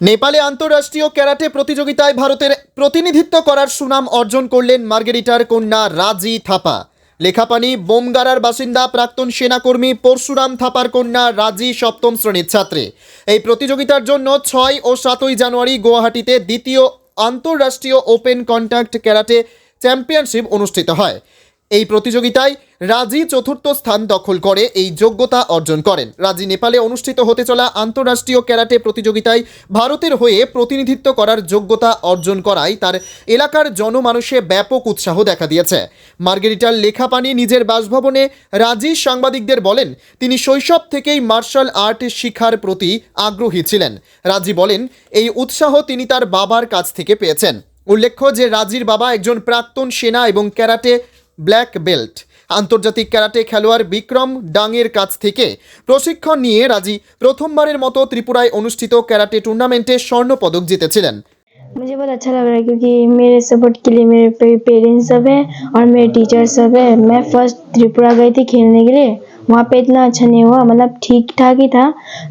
নেপালে আন্তঃরাষ্ট্রীয় ক্যারাটে প্রতিযোগিতায় ভারতের প্রতিনিধিত্ব করার সুনাম অর্জন করলেন মার্গেরিটার কন্যা রাজি থাপা। লেখাপানি বোমগারার বাসিন্দা, প্রাক্তন সেনাকর্মী পরশুরাম থাপার কন্যা রাজি সপ্তম শ্রেণির ছাত্রী। এই প্রতিযোগিতার জন্য ছয় ও সাতই জানুয়ারি গুয়াহাটিতে দ্বিতীয় আন্তঃরাষ্ট্রীয় ওপেন কন্ট্যাক্ট ক্যারাটে চ্যাম্পিয়নশিপ অনুষ্ঠিত হয়। এই প্রতিযোগিতায় রাজি চতুর্থ স্থান দখল করে এই যোগ্যতা অর্জন করেন। রাজি নেপালে অনুষ্ঠিত হতে চলা আন্তঃরাষ্ট্রীয় ক্যারাটে প্রতিযোগিতায় ভারতের হয়ে প্রতিনিধিত্ব করার যোগ্যতা অর্জন করায় তার এলাকার জনমানুষে ব্যাপক উৎসাহ দেখা দিয়েছে। মার্গেরিটার লেখাপানি নিজের বাসভবনে রাজি সাংবাদিকদের বলেন, তিনি শৈশব থেকেই মার্শাল আর্ট শিখার প্রতি আগ্রহী ছিলেন। রাজি বলেন, এই উৎসাহ তিনি তার বাবার কাছ থেকে পেয়েছেন। উল্লেখ্য যে রাজির বাবা একজন প্রাক্তন সেনা এবং ক্যারাটে ব্ল্যাক বেল্ট আন্তর্জাতিক ক্যারাটে খেলোয়াড় বিক্রম ডাংয়ের কাছ থেকে প্রশিক্ষণ নিয়ে রাজি প্রথমবারের মতো ত্রিপুরায় অনুষ্ঠিত ক্যারাটে টুর্নামেন্টে স্বর্ণপদক জিতেছিলেন मुझे बहुत अच्छा लग रहा है क्योंकि मेरे सपोर्ट के लिए मेरे पेरेंट्स सब है और मेरे टीचर सब है मैं फर्स्ट त्रिपुरा गई थी खेलने के लिए वहाँ पे इतना अच्छा नहीं हुआ मतलब ठीक ठाक ही था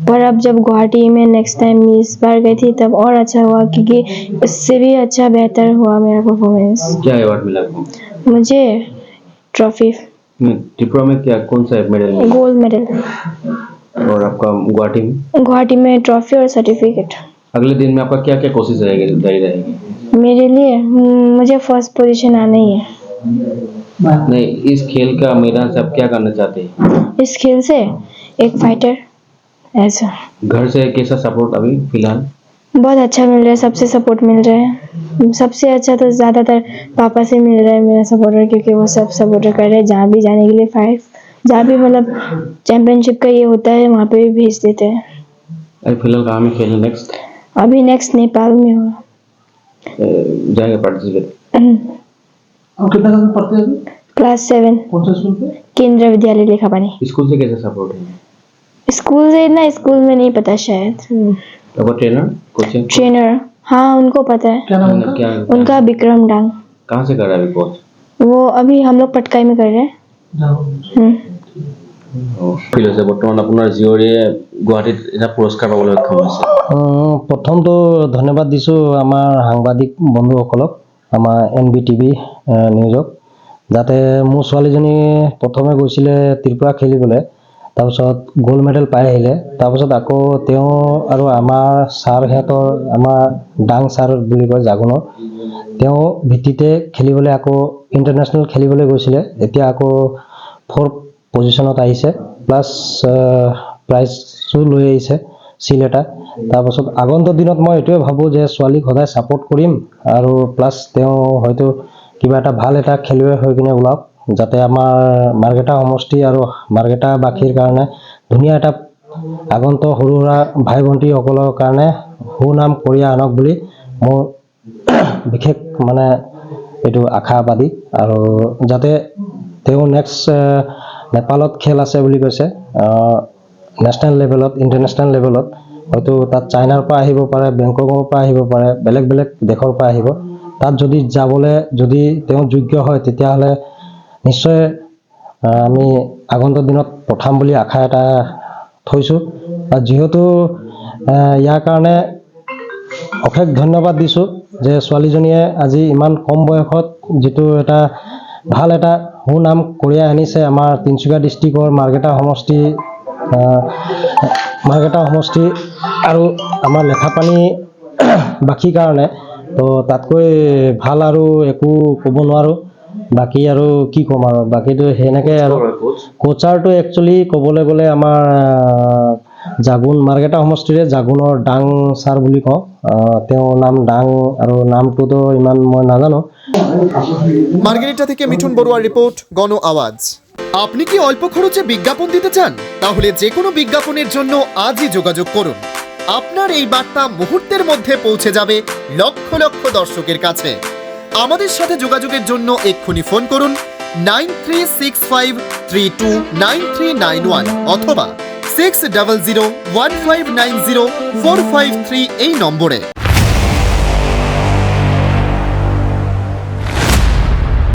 पर अब जब गुवाहाटी में नेक्स्ट टाइम इस बार गई थी तब और अच्छा हुआ क्योंकि इससे भी अच्छा बेहतर हुआ मेरा परफॉर्मेंस क्या अवार्ड मिला आपको मुझे ट्रॉफी। हम्म, त्रिपुरा में क्या कौन सा मेडल गोल्ड मेडल और आपका गुवाहाटी में? गुवाहाटी में ट्रॉफी और सर्टिफिकेट अगले दिन में आपका क्या क्या कोशिश रहेगी जारी रहेगी? मेरे लिए हम्म, मुझे फ़र्स्ट पोजीशन आना ही है। नहीं इस खेल का मैदान से आप क्या करना चाहते हैं? इस खेल से एक फाइटर ऐसा। घर से कैसा सपोर्ट अभी फ़िलहाल? बहुत अच्छा मिल रहा है सबसे सपोर्ट मिल रहा है। सबसे अच्छा तो ज़्यादातर पापा से मिल रहा है मेरा सपोर्टर क्योंकि वो सब सपोर्टर कर रहे हैं जहाँ भी जाने के लिए फाइट जहाँ भी मतलब चैम्पियनशिप का ये होता है वहाँ पे भी भेज देते हैं। अभी फ़िलहाल कहाँ में खेलना नेक्स्ट अभी नेक्स्ट नेपाल में होगा। जाएँगे पार्टिसिपेट आप कितना क्लास में पढ़ते हैं क्लास सेवन कौन सा स्कूल पे? केंद्र विद्यालय लिखापानी। स्कूल से कैसा सपोर्ट है? स्कूल से ना स्कूल में नहीं पता शायद। हम्म। आपका ट्रेनर कोचिंग ट्रेनर हाँ उनको पता है क्या नाम है उनका क्या उनका विक्रम डांग कहाँ से कर रहा है अभी कोच वो अभी हम लोग पटकाई में कर रहे हैं जाओ हम्म। ফিল হৈছে বৰ্তমান আপোনাৰ জীয়ৰীয়ে গুৱাহাটীত এটা পুৰস্কাৰ পাবলৈ সক্ষম হৈছে উম, প্ৰথমটো ধন্যবাদ দিছোঁ আমাৰ সাংবাদিক বন্ধুসকলক আমাৰ এন বি টি ভি নিউজক যাতে মোৰ ছোৱালীজনী প্ৰথমে গৈছিলে ত্ৰিপুৰা খেলিবলৈ তাৰপিছত গ'ল্ড মেডেল পাই আহিলে। তাৰপিছত আকৌ তেওঁ আৰু আমাৰ ছাৰ সিহঁতৰ, আমাৰ ডাং ছাৰ বুলি কয় জাগোনৰ তেওঁ ভিত্তিতে খেলিবলৈ আকৌ ইণ্টাৰনেশ্যনেল খেলিবলৈ গৈছিলে। এতিয়া আকৌ ফ'ৰ্থ পজিশ্যনত আহিছে প্লাছ প্ৰাইজো লৈ আহিছে চিল এটা। তাৰপাছত আগন্তুক দিনত মই এইটোৱে ভাবোঁ যে ছোৱালীক সদায় ছাপৰ্ট কৰিম আৰু প্লাছ তেওঁ হয়তো কিবা এটা ভালো এটা খেলুৱৈ হৈ কিনে ওলাওক। যাতে আমাৰ মাৰ্কেটা সমষ্টি আৰু মাৰ্কেটাবাসীৰ কাৰণে ধুনীয়া এটা আগন্তুক সৰু সুৰা ভাই ভণ্টীসকলৰ কাৰণে সুনাম কঢ়িয়াই আনক বুলি মোৰ বিশেষ মানে এইটো আশাবাদী। আৰু যাতে তেওঁ নেক্সট নেপালত খেল আছে বুলি কৈছে নেশ্যনেল লেভেলত ইণ্টাৰনেশ্যনেল লেভেলত হয়তো তাত চাইনাৰ পৰা আহিব পাৰে, বেংককৰ পৰা আহিব পাৰে বেলেগ বেলেগ দেশৰ পৰা আহিব। তাত যদি যাবলৈ যদি তেওঁ যোগ্য হয়, তেতিয়াহ'লে নিশ্চয় আমি আগন্তুক দিনত পঠাম বুলি আশা এটা থৈছোঁ। যিহেতু ইয়াৰ কাৰণে অশেষ ধন্যবাদ দিছোঁ যে ছোৱালীজনীয়ে আজি ইমান কম বয়সত যিটো এটা ভালো এটা সুনাম কঢ়িয়াই আনিছে আমাৰ তিনিচুকীয়া ডিষ্ট্ৰিক্টৰ মাৰ্কেটা সমষ্টি মাৰ্কেটা সমষ্টি আৰু আমাৰ লেখাপানী বাসীৰ কাৰণে। তো, তাতকৈ ভালো আৰু একো ক'ব নোৱাৰোঁ। বাকী আৰু কি ক'ম আৰু? বাকীটো সেনেকৈ আৰু কোচ কোচাৰটো একচুৱেলি ক'বলৈ গ'লে আমাৰ জাগুন মাৰ্কেটা সমষ্টিৰে জাগুনৰ ডাং ছাৰ বুলি কওঁ। তেওঁৰ নাম ডাং আৰু নামটোতো ইমান মই নাজানো। মার্গেরিটা থেকে মিঠুন বড়ুয়ার রিপোর্ট গণ আওয়াজ আপনি কি অল্প খরচে বিজ্ঞাপন দিতে চান? তাহলে যে কোনো বিজ্ঞাপনের জন্য আজই যোগাযোগ করুন। আপনার এই বার্তা মুহূর্তের মধ্যে পৌঁছে যাবে লক্ষ লক্ষ দর্শকের কাছে। আমাদের সাথে যোগাযোগের জন্য এক্ষুনি ফোন করুন nine three six five three two nine three nine one অথবা six double zero one five nine zero four five three এই নম্বরে।